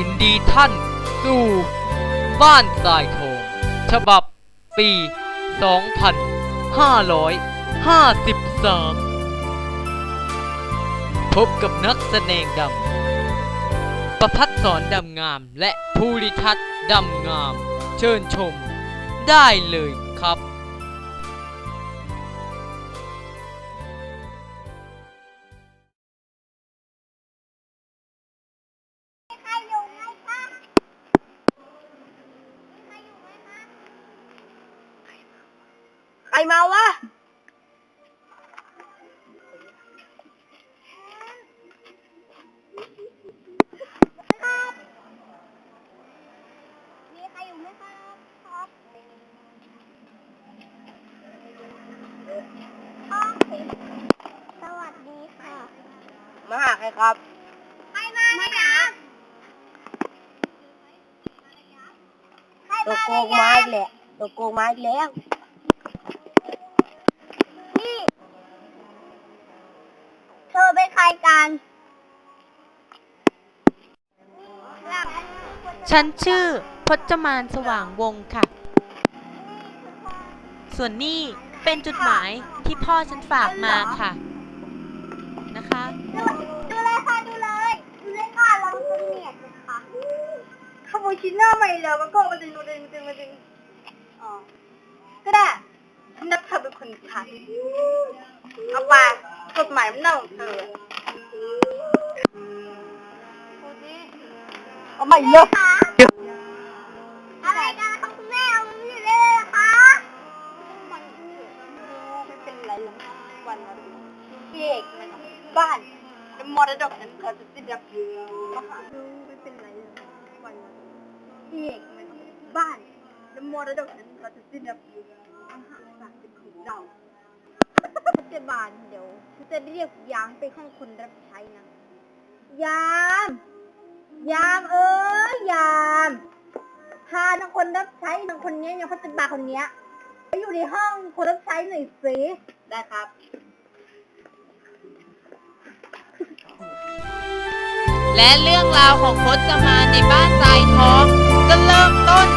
ยินดีท่านสู่บ้านทรายทองฉบับปี 2553 พบกับนักแสดงดำ ประพัดสอนดำงามและภูริทัศน์ดำงาม เชิญชมได้เลยครับ รมาวะครับมีใครอยู่ไหมครับ ครับโอเคสวัสดีค่ะ มาหาใครครับ ใครมาเลยนะใครตัวมาโกเลยงไม้นะอีกแหละตัวโกงไม้อีกแล้ว อเป็นใครกันฉันชื่อพจมานสว่างวงศ์ค่ะ ส่วนนี่เป็นจุดหมายที่พ่อฉันฝากมาค่ะ นะคะ ดูดูเลยค่ะดูเลยดูเลยค่ะลองเสนียดดูค่ะคาปูชิโน่ใหม่เหรอมันก็มาดึงมาดึงมาดึงมาดึงอ๋อก็ได้ฉันนับเธอเป็นคนไทยเอาไปกฎหมายมันเน่าของเธอ เอาใหม่เลยคะอะไรกันคะคุณแม่เอามันอยู่เลยเหรอคะมันไม่เป็นไรหรอกวันนั้นพี่เอกมันบ้านแล้วมรดกนั้นเขาจะติดรับมาหาดูไม่เป็นไรหรอกวันนั้นพี่เอกมันบ้านแล้วมรดกนั้นเขาจะติดรับมาหาศาสตร์เป็นของเราพยาบาลเดี๋ยวจะเรียกยามไปห้องคนรับใช้นะ ยาม พาทั้งคนรับใช้ทั้งคนเนี้ยยังพยาบาลคนเนี้ยไปอยู่ในห้องคนรับใช้หน่อยสิได้ครับ และเรื่องราวของพจมานในบ้านทรายทองก็เริ่มต้น